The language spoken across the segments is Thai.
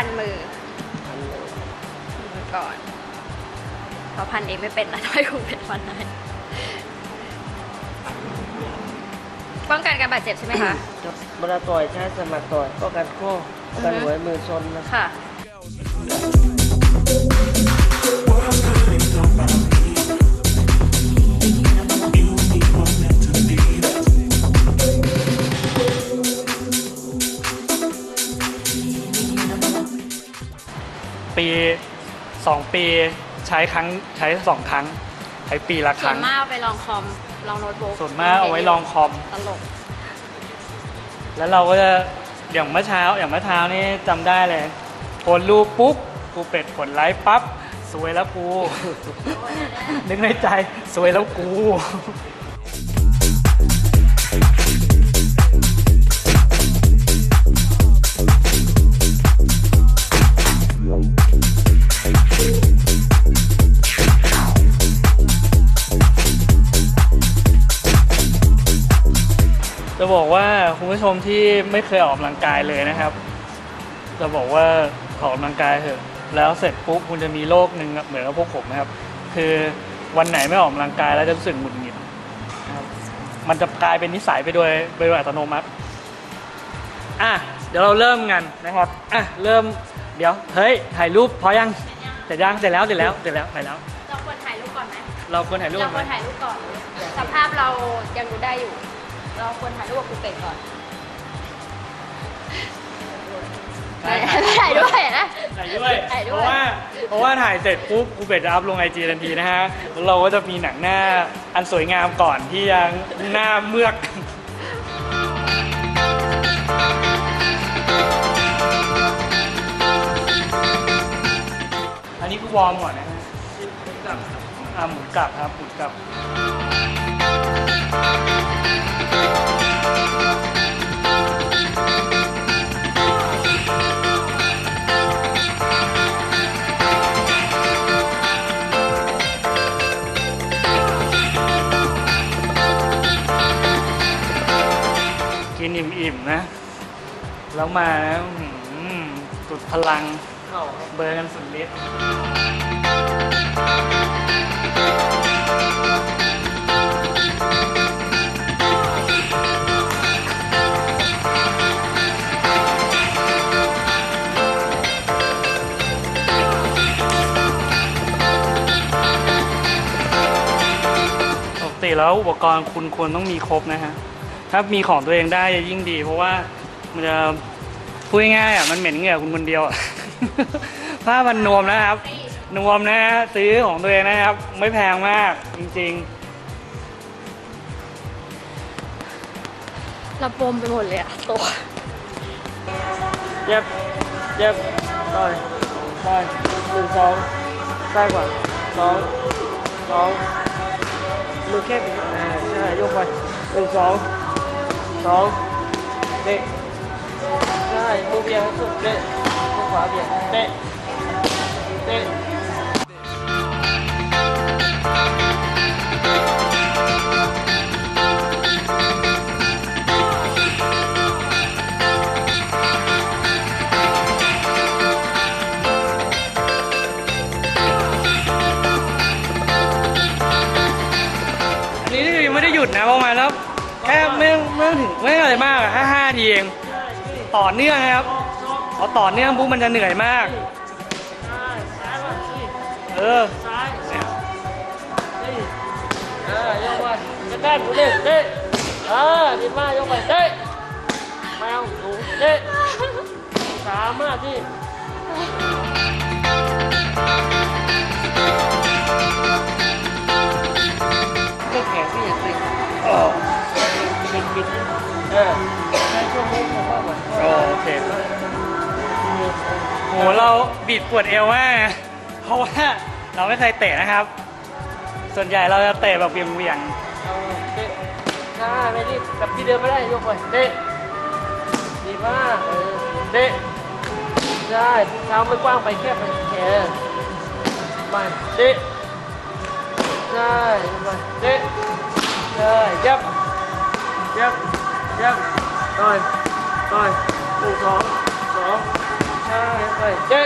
ันมือมือก่อนเพราะพันเองไม่เป็นนะถ้าให้คุณเป็นพันได้ป้องกันการบาดเจ็บใช่ไหมคะ บราต่อยใช้สมัครต่อยก็กันโค้งกันหัวมือชนนะค่ะ 2 ปีใช้ครั้งใช้ 2 ครั้ง ใช้ปีละครั้งส่วรั้นเอาไปลองคอมลองโน้ตบุ๊กส่วนมากเอาไว้ลองคอม ตลก แล้วเราก็จะอย่างเมื่อเช้า อย่างเมื่อเช้านี่จำได้เลยผลรูปปุ๊บกูเป็ดผลไลฟ์ปั๊บสวยแล้วกู นึกในใจสวยแล้วกู บอกว่าคุณผู้ชมที่ไม่เคยออกกำลังกายเลยนะครับ จะบอกว่าออกกำลังกายเถอะแล้วเสร็จปุ๊บคุณจะมีโรคหนึ่งเหมือนกับพวกผมนะครับ คือวันไหนไม่ออกกำลังกายแล้วจะรู้สึกหงุดหงิดนะครับมันจะกลายเป็นนิสัยไปโดยไปโดยอัตโนมัติอะเดี๋ยวเราเริ่มกันนะครับอะเริ่มเดี๋ยวเฮ้ยถ่ายรูปพอยังเสร็จยังเสร็จแล้วเสร็จแล้วเสร็จแล้วไปแล้ว เราควรถ่ายรูปก่อนไหมเราควรถ่ายรูปเราไหคมวรถ่ายรูปก่อน สภาพเรายังดูได้อยู่ เราควรถ่ายรูปกับครูเป็ดก่อนไม่ถ่ายด้วยนะ ถ่ายด้วยถ่ายด้วยเพราะว่าเพราะว่าถ่ายเสร็จปุ๊บครูเป็ดจะอัพลงไอจีทันทีนะฮะแล้วเราก็จะมีหนังหน้าอันสวยงามก่อนที่ยังหน้าเมือก อันนี้คือวอร์มก่อนนะฮะอ่าหมุนกลับครับหมุนกลับ กินอิ่มๆนะ แล้วมานะอื้อหือสุดพลังเข้าครับเบอร์กันสุดฤทธิ์ ติแล้วอุปกรณ์คุณควรต้องมีครบนะฮะ ถ้ามีของตัวเองได้จะยิ่งดี เพราะว่ามันจะพูดง่ายๆอะมันเหม็นเหงื่อคุณคนเดียวอะผ้าพันนวมนะครับ นวมนะฮะซื้อของตัวเองนะครับ ไม่แพงมากจริงเราปมไปหมดเลยอะตัวๆเจ็บเจ็บต่อยต่อยหนึ่งสองซ้ายกว่าสองสอง มือแค่บิดอ่าใช่ยกไปหนึ่งสองสองเตะใช่มือเบี่ยงให้สุดเตะมือขวาเบี่ยงเตะเตะ หยุดนะประมาณแล้วแค่ไม่ไม่ถึงไม่อะไรมากอะแค่ห้าทีเองต่อเนื่องนะครับพอต่อเนื่องปุ๊บมันจะเหนื่อยมาก เออซ้ายนี่เยกมาจะได้หนูเด็เตะเออดีมากยกไปเตะแมวหนูเตะสามารถที่ บิดเออในช่วงนี้ผมว่าเหมือนโอเคโหเราบิดปวดเอวมากเพราะว่าเราไม่เคยเตะนะครับ ส่วนใหญ่เราจะเตะแบบเวียงเอาเตะถ้าไม่รีบกลับที่เดิมไม่ได้ยกไปเตะดีมากเออเตะใช่เท้าไม่กว้างไปแคบไปแค่ไปเตะใช่ไปเตะใช่ยับ ยับยับต่อยต่อยหนึ่งสองสองช้าไปเจ๊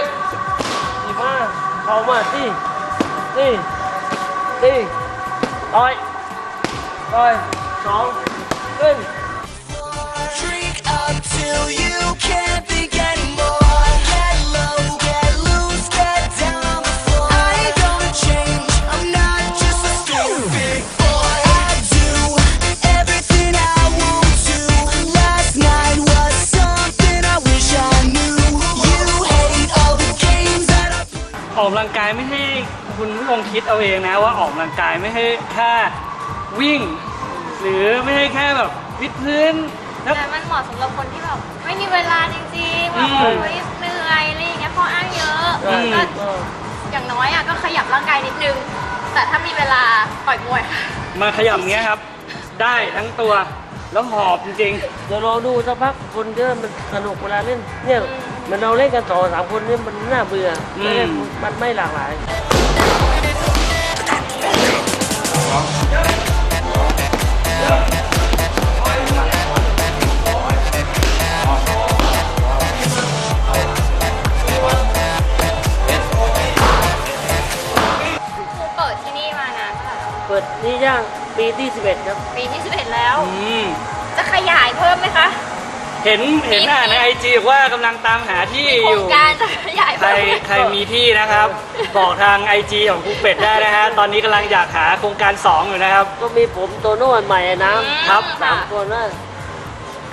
ดีมากเข้ามาสินี่นี่ต่อยต่อยสองขึ้น Drink up till you can't คุณผู้ชมคิดเอาเองนะว่าออกกำลังกายไม่ให้แค่วิ่ง หรือไม่ให้แค่แบบวิดพื้นแล้ว แต่มันเหมาะสำหรับคนที่แบบไม่มีเวลาจริงๆแบบอืมเฮ้ยเหนื่อยอะไรอย่างเงี้ยข้ออ้างเยอะอืม ก็อย่างน้อยอะก็ขยับร่างกายนิดนึง แต่ถ้ามีเวลาต่อยมวยค่ะ มาขยับอย่างเงี้ยครับ ได้ทั้งตัวแล้วหอบจริง เดี๋ยวรอดูสักพักคนเยอะมันสนุกเวลาเล่นเนี่ยเหมันเราเล่นกันต่อสามคนเนี่ยมันน่าเบื่ออม มันไม่หลากหลาย เปิดที่นี่มานานเท่าไหร่แล้วเปิดนี่ย่างปีที่11ครับ ปีที่11แล้วๆอืม จะขยายเพิ่มไหมคะ เห็นเห็นอ่านในไอจีว่ากำลังตามหาที่มีอโครยู่ งการจะขยายใครเพิ่มไหมใครมีที่นะครับ บอกทางไอจีของครูเป็ดได้นะฮะ ตอนนี้กำลังอยากหาโครงการ 2 อยู่นะครับ ก็มีผมโตโน่อันใหม่ไอ้น้อืมำครับ สามคนนะ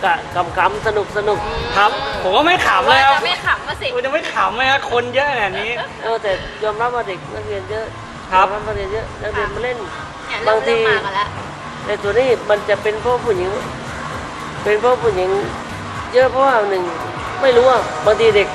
กะกำกำสนุกสนุกครับ ผมก็ไม่ขำเลยครับจะไม่ขำมาสิ ผมจะไม่ขำเลยครับคนเยอะขนาดนี้ เออแต่ยอมรับว่าเด็กนักเรียนเยอะครับ ยอมรับว่าเรียนเยอะนักเรียนมาเล่น เนี่ยเริ่มบางที เริ่มมากันแล้วแต่ตัวนี้มันจะเป็นเพราะผู้หญิง เป็นเพราะผู้หญิง เยอะเพราะว่าหนึ่งไม่รู้ว่าบางทีเด็ก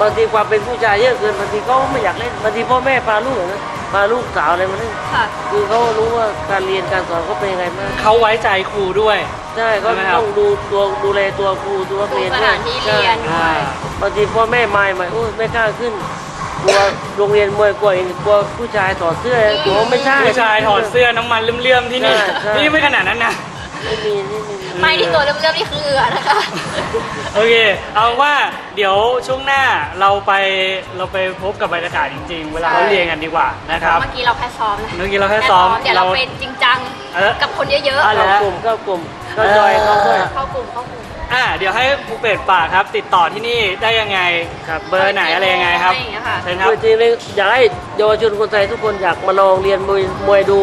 บางทีความเป็นผู้ชายเยอะเกินบางทีเขาไม่อยากเล่นบางทีพ่อแม่พาลูกนะพาลูกสาวอะไรมาเล่นค่ะ คือเขารู้ว่าการเรียนการสอนเขาเป็นยังไงบ้างเขาไว้ใจครูด้วย ใช่เขาใช่ไหมครับต้องดูตัวดูแลตัวครูตัวนักดูเรียนสด้วถายนที่เรียนใช่ด้วยบางทีพ่อแม่ไม่ไม่โอ้ยไม่กล้าขึ้นกลัวโรงเรียนมวยกลัวกลัวผู้ชายถอดเสื้อกลัวไม่ใช่ ผู้ชายถอดเสื้อน้ำมันเลื่อมๆที่นี่ใช่ใช่ นี่ไม่ขนาดนั้นนะ ไม่มีนี่มี ไม่ที่ตัวเริ่มๆนี่คือเหงื่อนะคะ โอเค เอาว่าเดี๋ยวช่วงหน้าเราไปเราไปพบกับบรรยากาศจริง ๆ เวลาเขาเรียนกันดีกว่านะครับ เมื่อกี้เราแค่ซ้อมนะเมื่อกี้เราแค่ซ้อมเดี๋ยวเราเป็นจริงจังเออ กับคนเยอะอะๆเหรอเข้ากลุ่มเข้ากลุ่มเข้าจอยเข้าด้วย เข้ากลุ่มเข้ากลุ่มอ่าเดี๋ยวให้ครูเป็ดฝากครับ ติดต่อที่นี่ได้ยังไงครับเบอร์ไหนอะไรยังไงครับอะไรอย่างเงี้ยค่ะ เชิญครับ คือจริงๆเลยอยากให้เยาวชนคนไทยทุกคนอยากมาลองเรียนมวยมวยดู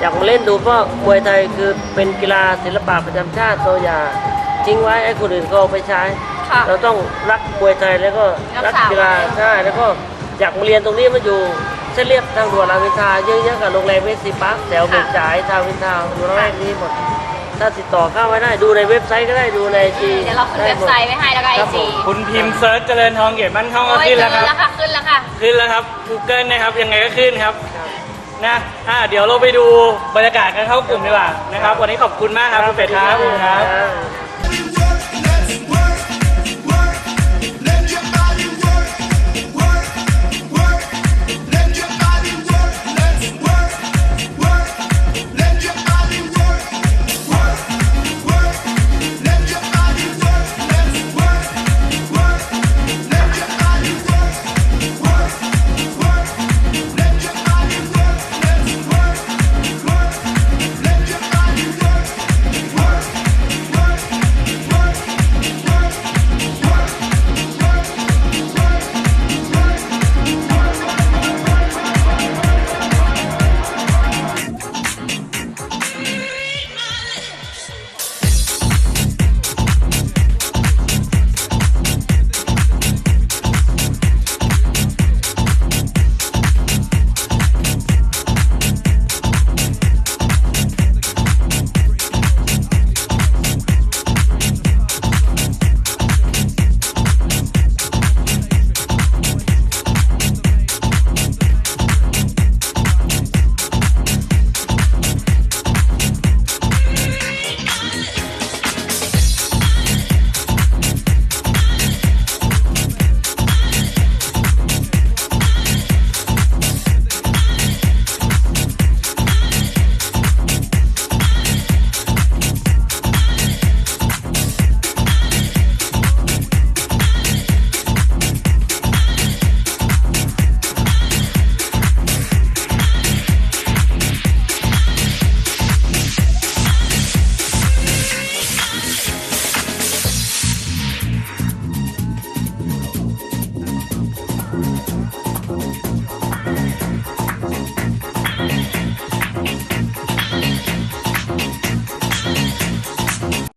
อยากมาเล่นดูเพราะมวยไทยคือเป็นกีฬาศิลปะประจำชาติเราอย่าทิ้งไว้ให้คนอื่นเขาเอาไปใช้ ค่ะ เราต้องรักมวยไทยแล้วก็รัรักกษากีฬาไว้ ใช่แล้วก็อยากมาเรียนตรงนี้มาอยู่เส้นเรียบทางด่วนรามอินทราเยอะๆกับโรงแรมเวสซีพาร์คแถวเบญจายทาวน์อินทาวน์อยู่ระแวกนี้หมด ถ้าติดต่อเข้าไว้ได้ดูในเว็บไซต์ก็ได้ดูในจี เดี๋ยวเราขึ้นเว็บไซต์ไว้ให้แล้วก็ไอครับผจีม คุณพิมพ์เซิร์ชเจริญทองเกียรติมั่นคงก็โอ้ยขึ้นเจแล้วอครับ แล้วค่ะขึ้นแล้วค่ะ ขึ้นแล้วครับ Google นะครับยังไงก็ขึ้นครับครับ นะอ่าเดี๋ยวเราไปดูบรรยากาศกันเข้ากลุ่มดีกว่านะครับ วันนี้ขอบคุณมากครับคุณเป็ดครับขอบคุณครับครับ